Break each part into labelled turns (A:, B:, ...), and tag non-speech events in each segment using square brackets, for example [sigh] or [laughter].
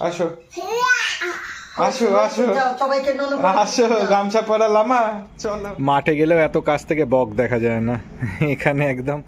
A: আসো। আসো আসো।
B: ননু
A: আসো গামছা পরা লামা চলো। মাঠে গেলেও এত কাছ থেকে বক দেখা যায় না। এখানে একদম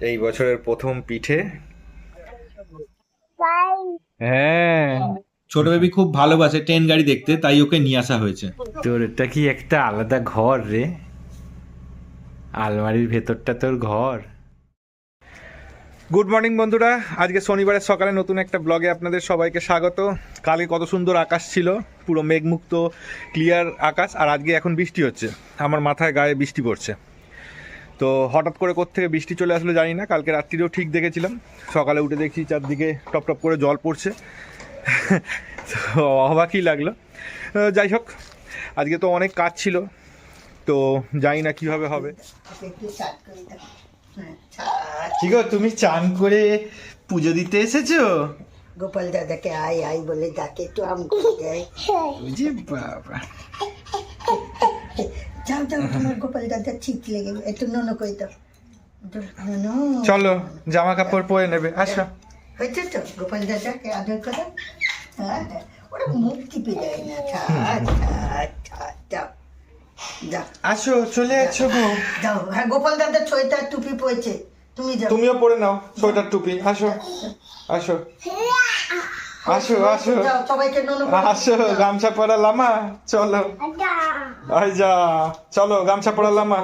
A: এই বছরের প্রথম পিঠে। হ্যাঁ।
C: ছোট বেবি খুব ভালোবাসে ট্রেন গাড়ি দেখতে তাই ওকে নিয়ে আসা হয়েছে।
A: তোর এটা কি একটা আলাদা ঘর রে? আলমারির ভেতরটা তোর ঘর? গুড মর্নিং বন্ধুরা। আজকে শনিবারের সকালে নতুন একটা ব্লগে আপনাদের সবাইকে স্বাগত। কালকে কত সুন্দর আকাশ ছিল, পুরো মেঘমুক্ত ক্লিয়ার আকাশ, আর আজকে এখন বৃষ্টি হচ্ছে। আমার মাথায় গায়ে বৃষ্টি পড়ছে। তো হঠাৎ করে কোত্থেকে বৃষ্টি চলে আসলো জানি না, কালকে রাত্রিরেও ঠিক দেখেছিলাম। সকালে উঠে দেখছি চারদিকে টপ টপ করে জল পড়ছে। অবাকই লাগল। যাই হোক, আজকে তো অনেক কাজ ছিল, তো জানি না কীভাবে হবে।
B: হ্যাঁ
A: কি গো তুমি চান করে পুজো দিতে এসেছ?
B: গোপাল দাদাকে আই আই বলে ডাকে একটু আম করে দেয়।
A: বুঝি বাবা।
B: যাও যাও তোমার গোপাল দাদা ঠিক লেগে একটু ননু করে দাও।
A: চলো জামা কাপড় পরে নেবে আসো।
B: হয়েছে তো? গোপাল দাদাকে আদর করে। হ্যাঁ ওরা মুখ টিপে দেয় না। ছাড় ছাড় ছাড় যাও।
A: আসো চলে এসো গো
B: যাও। হ্যাঁ গোপাল দাদা সোয়েটার টুপি পরেছে তুমি যাও।
A: তুমিও পরে নাও সোয়েটার টুপি। আসো আসো। আসো আসো।
B: যাও সবাইকে ননু
A: আসো গামছা পরা লামা চলো। আই যা চলো গামছা পরা লামা।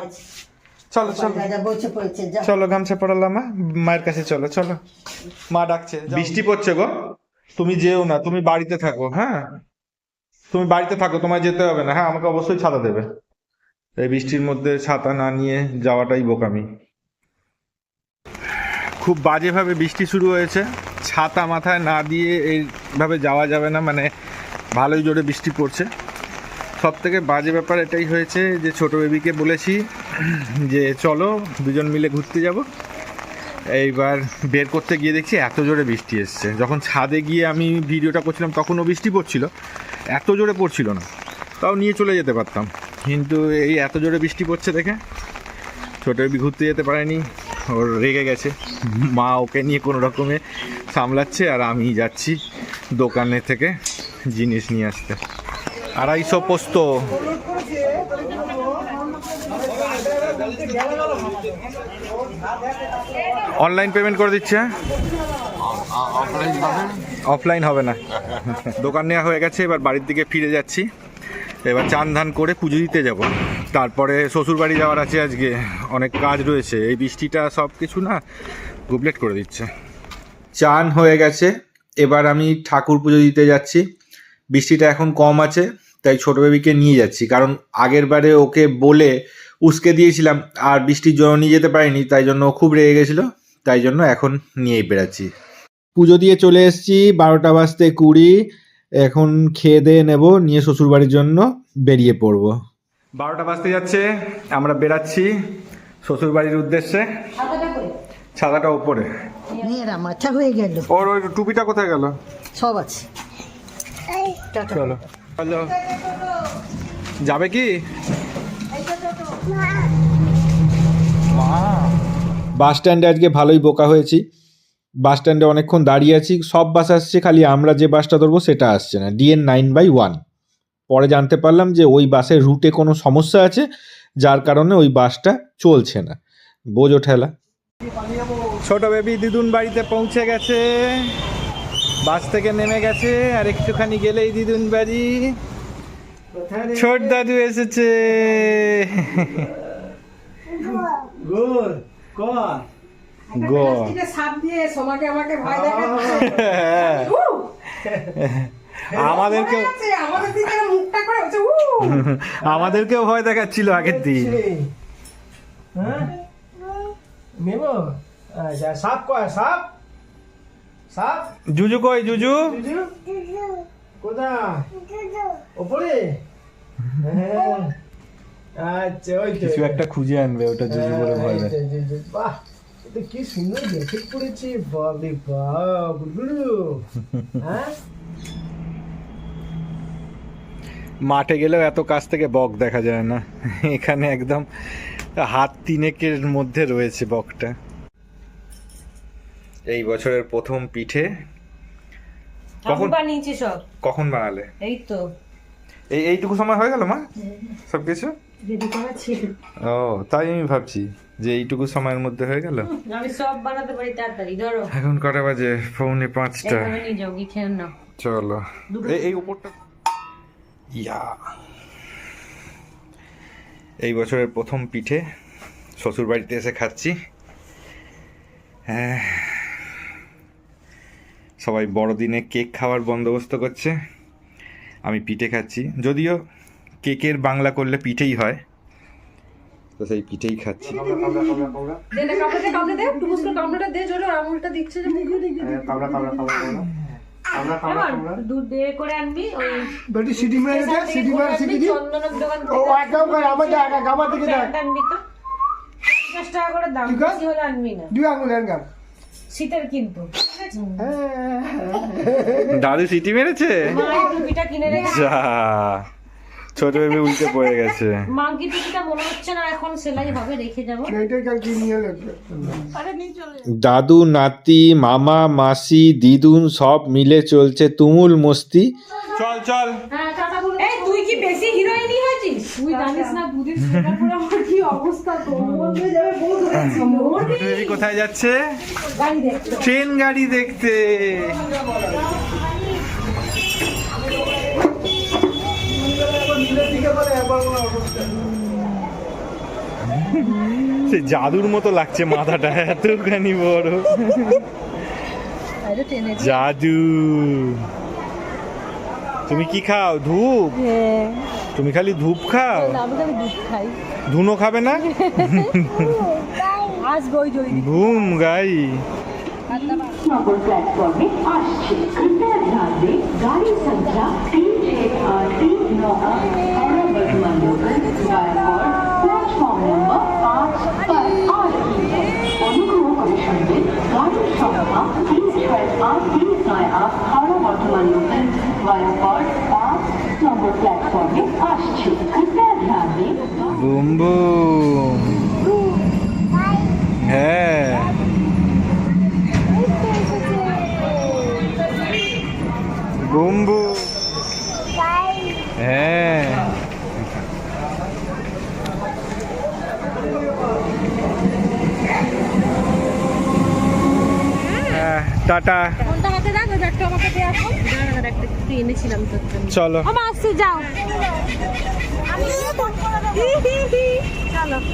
A: চলো চলো।
B: পড়েছে
A: চলো গামছা পড়ালাম মায়ের কাছে চলো চলো। মা ডাকছে বৃষ্টি পড়ছে গো। তুমি যেও না তুমি বাড়িতে থাকো হ্যাঁ? তুমি বাড়িতে থাকো, তোমায় যেতে হবে না। হ্যাঁ আমাকে অবশ্যই ছাতা দেবে। এই বৃষ্টির মধ্যে ছাতা না নিয়ে যাওয়াটাই বোকামি। খুব বাজেভাবে বৃষ্টি শুরু হয়েছে। ছাতা মাথায় না দিয়ে এইভাবে যাওয়া যাবে না মানে ভালোই জোরে বৃষ্টি পড়ছে। সব থেকে বাজে ব্যাপার এটাই হয়েছে যে ছোট বেবিকে বলেছি যে চলো দুজন মিলে ঘুরতে যাব। এইবার বের করতে গিয়ে দেখছি এত জোরে বৃষ্টি এসছে। যখন ছাদে গিয়ে আমি ভিডিওটা করছিলাম, তখনও বৃষ্টি পড়ছিল। এত জোরে পড়ছিল না। তাও নিয়ে চলে যেতে পারতাম। কিন্তু এই এত জোরে বৃষ্টি পড়ছে দেখে ছোট ঘুরতে যেতে পারেনি। ওর রেগে গেছে। মা ওকে নিয়ে কোনো রকমে সামলাচ্ছে আর আমি যাচ্ছি দোকানে থেকে জিনিস নিয়ে আসতে। আড়াইশো পোস্ত। অনলাইন পেমেন্ট করে দিচ্ছে? অফলাইন হবে না। দোকান নেওয়া হয়ে গেছে, এবার বাড়ির দিকে ফিরে যাচ্ছি। এবার চান ধান করে পুজো দিতে যাব। তারপরে শ্বশুর বাড়ি যাওয়ার আছে আজকে। অনেক কাজ রয়েছে। এই বৃষ্টিটা সব কিছু না গুবলেট করে দিচ্ছে। চান হয়ে গেছে। এবার আমি ঠাকুর পুজো দিতে যাচ্ছি। বৃষ্টিটা এখন কম আছে, তাই ছোট বেবিকে নিয়ে যাচ্ছি। কারণ আগের বারে ওকে বলে উস্কে দিয়েছিলাম আর বৃষ্টির জন্য নিয়ে যেতে পারিনি তাই জন্য খুব রেগে গেছিল তাই জন্য এখন নিয়েই বেড়াচ্ছি। পুজো দিয়ে চলে এসেছি বারোটা বাজতে কুড়ি এখন খেয়ে দিয়ে নেব নিয়ে শ্বশুরবাড়ির জন্য বেরিয়ে পড়ব। বারোটা বাজতে যাচ্ছে আমরা বেরাচ্ছি শ্বশুরবাড়ির উদ্দেশ্যে। ছাতাটা উপরে
B: মেয়েরা মাথা হয়ে গেল।
A: ওর ওই টুপিটা কোথায় গেল?
B: সব আছে।
A: চলো। হ্যালো যাবে কি? বাস স্ট্যান্ডে আজকে ভালোই বোকা হয়েছি। বাস স্ট্যান্ডে অনেকক্ষণ দাঁড়িয়ে আছি, সব বাস আসছে, খালি আমরা যে বাসটা ধরবো সেটা আসছে না। ডিএন নাইন বাই ওয়ান পরে জানতে পারলাম যে ওই বাসের রুটে কোনো সমস্যা আছে, যার কারণে ওই বাসটা চলছে না। বোঝো ঠেলা। ছোট বেবি দিদুন বাড়িতে পৌঁছে গেছে। বাস থেকে নেমে গেছে, আর একটুখানি গেলেই দিদুন বাড়ি। ছোট দাদু এসেছে।
D: গোল কর।
A: গো
D: সাপ দিয়ে সোমাকে আমাকে ভয়
A: আমাদেরকে
D: আছে, আমাদের দিকে মুখটা করে হচ্ছে উ!
A: আমাদেরকেও ভয় দেখাচ্ছিল আগের দিন।
D: হ্যাঁ? আচ্ছা সাপ কয় সাপ? সাপ?
A: জুজু কই জুজু?
D: জুজু। কোথায়? ওপরে। আচ্ছা ওই
A: কিছু একটা খুঁজে আনবে ওটা জুজু বলে ভয় দেয়।
D: এই তো, এই তো, এই তো। বাহ এটা কি সুন্দর দেখে পড়েছে বাবরে বাপ গুলগুলু হ্যাঁ?
A: মাঠে গেলেও এত কাছ থেকে বক দেখা যায় না। এখানে একদম হাত তিনেকের মধ্যে রয়েছে বকটা। এই বছরের প্রথম পিঠে
E: কখন?
F: বানিয়েছি সব।
E: কখন বানালে?
F: এই তো।
E: এই এইটুকু সময় হয়ে গেল মা? সব কিছু ও তাই আমি ভাবছি যে এইটুকু সময়ের মধ্যে হয়ে গেল।
F: আমি সব বানাতে পারি তাড়াতাড়ি ধরো।
E: এখন কটা বাজে? পৌনে পাঁচটা। চলো। এই এই উপরটা। ইয়া। এই বছরের প্রথম পিঠে শ্বশুর বাড়িতে এসে খাচ্ছি। হ্যাঁ। সবাই বড়দিনে কেক খাওয়ার বন্দোবস্ত করছে। আমি পিঠে খাচ্ছি। যদিও কেকের বাংলা করলে পিঠেই হয়। তো সেই পিঠেই খাচ্ছি।
D: দুই আঙুল হ্যাঙ্গার
F: শীতের কিন্তু।
E: দাদু সিটি মেরেছে?
F: টুপিটা কিনে
E: ছোট বেবি উল্টে পড়ে গেছে।
F: মাঙ্কি টুপিটা মনে হচ্ছে না এখন সেলাই হবে রেখে যাব।
C: দাদু নাতি মামা মাসি দিদুন সব মিলে চলছে তুমুল মস্তি।
E: চল চল।
F: হ্যাঁ টাটা বলে এই তুই কি বেশি হিরোইনই হয়েছিস তুই জানিস না দুদিন সোয়েটার পরে আমার কি অবস্থা? তোর হয়ে যাবে বউ ধরেছি মরবি
E: কোথায় যাচ্ছে?
F: গাড়ি দেখতে।
E: ট্রেন গাড়ি দেখতে। সে জাদুর মতো লাগছে মাথাটা এতখানি বড়। জাদু। তুমি কি খাও? ধূপ? তুমি খালি ধূপ খাও?
F: আমি খালি খাই।
E: ধুনো খাবে না?
F: আজ বই জয়
E: ঘুম গাই।
G: নগর প্ল্যাটফর্মে আসছে কৃপয়া পাঁচ নম্বর
E: বুম বুম হ্যাঁ বুম বুম
F: জন্য
E: চলো।
F: যাও।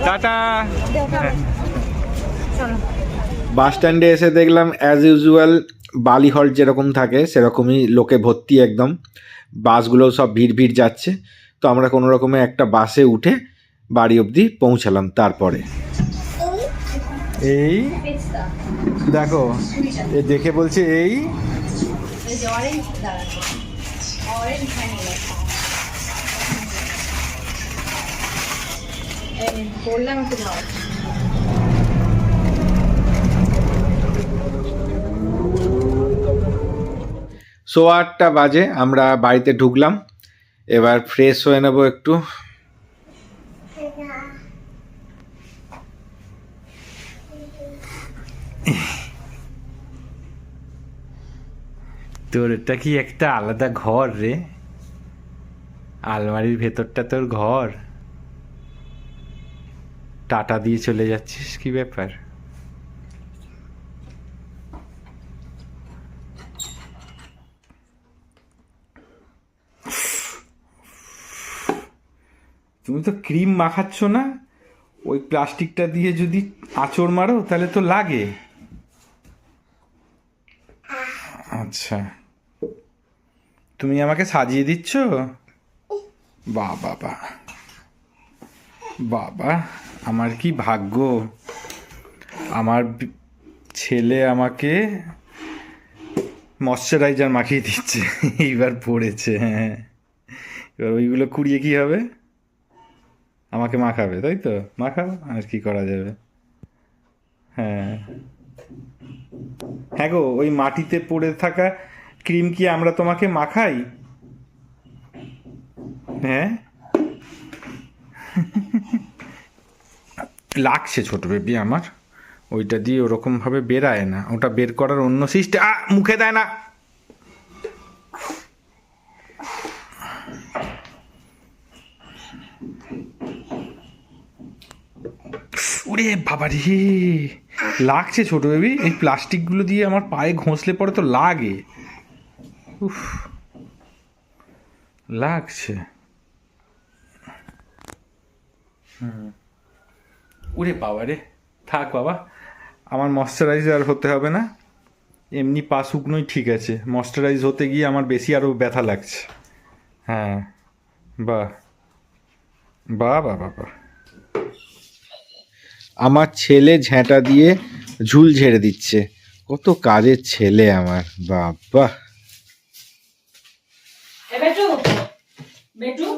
E: টাটা।
C: বাস স্ট্যান্ডে এসে দেখলাম অ্যাজ ইউজুয়াল বালি হল্ট যেরকম থাকে সেরকমই লোকে ভর্তি একদম। বাসগুলো সব ভিড় ভিড় যাচ্ছে। তো আমরা কোনো রকমে একটা বাসে উঠে বাড়ি অবধি পৌঁছালাম তারপরে।
E: এই দেখো এ দেখে বলছে এই।
C: সো আটটা বাজে আমরা বাড়িতে ঢুকলাম। এবার ফ্রেশ হয়ে নেব একটু।
E: তোর এটা কি একটা আলাদা ঘর রে? আলমারির ভেতরটা তোর ঘর। টাটা দিয়ে চলে যাচ্ছিস কি ব্যাপার? তুমি তো ক্রিম মাখাচ্ছ না? ওই প্লাস্টিকটা দিয়ে যদি আঁচড় মারো, তাহলে তো লাগে। আচ্ছা। তুমি আমাকে সাজিয়ে দিচ্ছ? বা বাবা। বাবা, আমার কি ভাগ্য? আমার ছেলে আমাকে ময়শ্চারাইজার মাখিয়ে দিচ্ছে। এইবার পড়েছে হ্যাঁ। এবার ওইগুলো কুড়িয়ে কি হবে? আমাকে মাখাবে তাই তো? মাখাও আর কি করা যাবে? হ্যাঁ। হ্যাঁ গো, ওই মাটিতে পড়ে থাকা ক্রিম কি আমরা তোমাকে মাখাই হ্যাঁ? লাগছে ছোট বেবি আমার। ওইটা দিয়ে ওরকমভাবে বেরায় না। ওটা বের করার অন্য সিস্টেম মুখে দেয় না।
A: ওরে বাবা রে লাগছে ছোট বেবি এই প্লাস্টিকগুলো দিয়ে আমার পায়ে ঘষলে পরে তো লাগে। উফ, লাগছে। হুম। ওরে বাবা রে থাক বাবা, আমার ময়শ্চারাইজার হতে হবে না। এমনি পা শুকনোই ঠিক আছে ময়শ্চারাইজ হতে গিয়ে আমার বেশি আরও ব্যথা লাগছে। হ্যাঁ বাহ। বা বাহ বাহ।
C: আমার ছেলে ঝেঁটা দিয়ে ঝুল ঝেড়ে দিচ্ছে। কত কাজের ছেলে আমার বাবা।
F: এ বেটু বেটু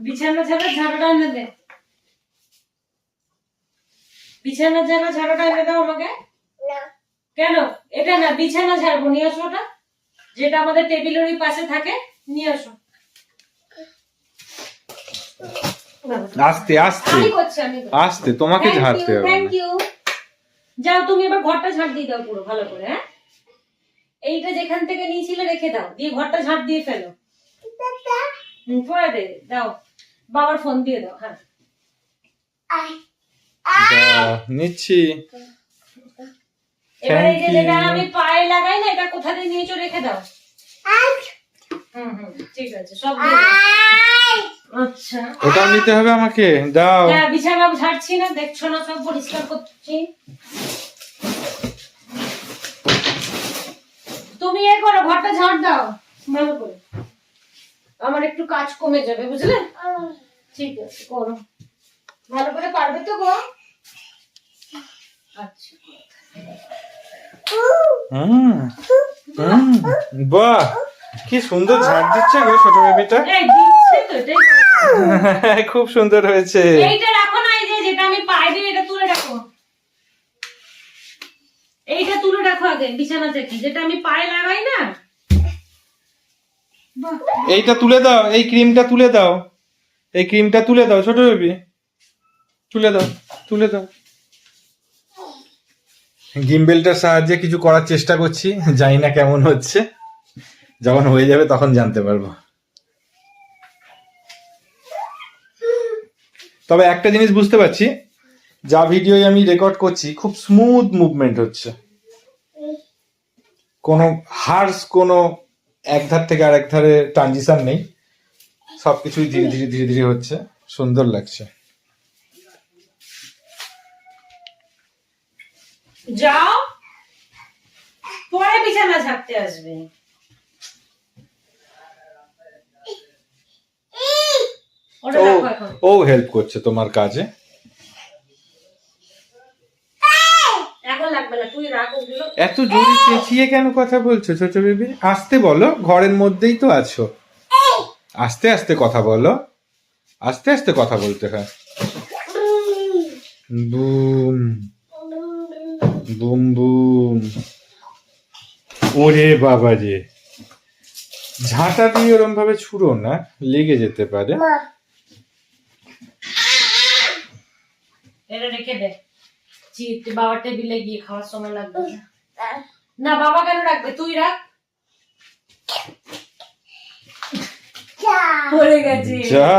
F: বিছানা ঝাড়া ঝাড়াটা এনে দে। বিছানা ঝাড়া ঝাড়াটা এনে দাও আমাকে। কেন? এটা না বিছানা ঝাড়বো নিয়ে আসো ওটা। যেটা আমাদের টেবিলের ওই পাশে থাকে নিয়ে আসো।
A: আস্তে আস্তে। আস্তে তোমাকে ঝাড়তে হবে। না।
F: you. যাও তুমি এবার ঘরটা ঝাড় দিয়ে দাও পুরো ভালো করে হ্যাঁ? এইটা যেখান থেকে নিয়েছিলে রেখে দাও দিয়ে ঘরটা ঝাড় দিয়ে ফেলো। হুম, পরে দে দাও। বাবার ফোন দিয়ে দাও হ্যাঁ।
A: নিচ্ছি।
F: এবার এই যে যেটা আমি পায়ে লাগাই না এটা কোথা দিয়ে নিয়েছো রেখে দাও। হুম হুম ঠিক আছে সব দিয়ে। আচ্ছা।
A: ওটাও নিতে হবে আমাকে দাও।
F: হ্যাঁ বিছানা ঝাড়ছি না দেখছ না সব পরিষ্কার করছি। তুমি এ করো ঘরটা ঝাড় দাও। ভালো করে। আমার একটু কাজ কমে যাবে বুঝলে? ঠিক আছে করো। ভালো করে পারবে তো গো? আচ্ছা।
A: হুম হুম, বাহ। কি সুন্দর ঝাড় দিচ্ছে গো ছোট বেবিটা।
F: এই দিচ্ছে তো এটাই [laughs]
A: খুব সুন্দর হয়েছে।
F: এইটা রাখো না এই যে যেটা আমি পায়ে দিই এটা তুলে রাখো। এইটা তুলে রাখো আগে বিছানা থেকে। যেটা আমি পায়ে লাগাই না। বাহ,
A: এইটা তুলে দাও এই ক্রিমটা তুলে দাও। এই ক্রিমটা তুলে দাও ছোট বেবি। তুলে দাও তুলে দাও। গিম্বেলটার সাহায্যে কিছু করার চেষ্টা করছি জানি না কেমন হচ্ছে। যখন হয়ে যাবে তখন জানতে পারব। তবে একটা জিনিস বুঝতে পারছি, যা ভিডিও আমি রেকর্ড করছি, খুব স্মুথ মুভমেন্ট হচ্ছে। কোনো হার্স কোনো এক ধার থেকে আরেক ধারে ট্রানজিশন নেই। সবকিছুই ধীরে ধীরে ধীরে ধীরে হচ্ছে। সুন্দর লাগছে।
F: যাও, পরে বিছানা ছাড়তে আসবে ওটা
A: ও ও হেল্প করছে তোমার কাজে। এত জোরে চেঁচিয়ে কেন কথা বলছো ছোট বেবি? আস্তে বলো ঘরের মধ্যেই তো আছো। আস্তে আস্তে কথা বলো। আস্তে আস্তে কথা বলতে হয়। বুম। বুম বুম। ওরে বাবা রে। ঝাঁটা দিয়ে ওরম ভাবে ছুড়ো না লেগে যেতে পারে।
F: এটা রেখে দে। চিট বাবার টেবিলে গিয়ে খাওয়ার সময় লাগবে। না। বাবা কেন রাখবে? তুই রাখ। পড়ে গেছে।
A: যা।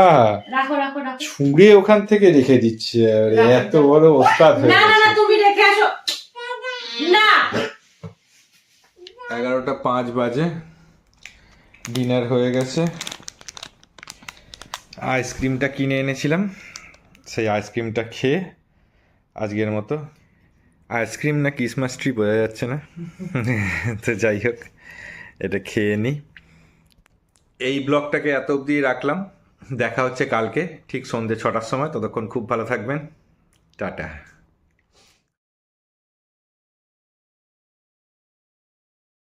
F: রাখো রাখো রাখো।
A: ছুঁড়ে ওখান থেকে রেখে দিচ্ছে আরে এত বড় ওস্তাদ হয়ে
F: না না না
A: গেছে।
F: তুমি রেখে আসো। না।
A: এগারোটা পাঁচ বাজে। ডিনার হয়ে গেছে। আইসক্রিমটা কিনে এনেছিলাম। সেই আইসক্রিমটা খেয়ে আজকের মতো আইসক্রিম না ক্রিসমাস ট্রি বোঝা যাচ্ছে না। তো যাই হোক, এটা খেয়ে নিই এই ব্লগটাকে এত অবধি রাখলাম। দেখা হচ্ছে কালকে, ঠিক সন্ধ্যে ছটার সময়। ততক্ষণ খুব ভালো থাকবেন। টাটা।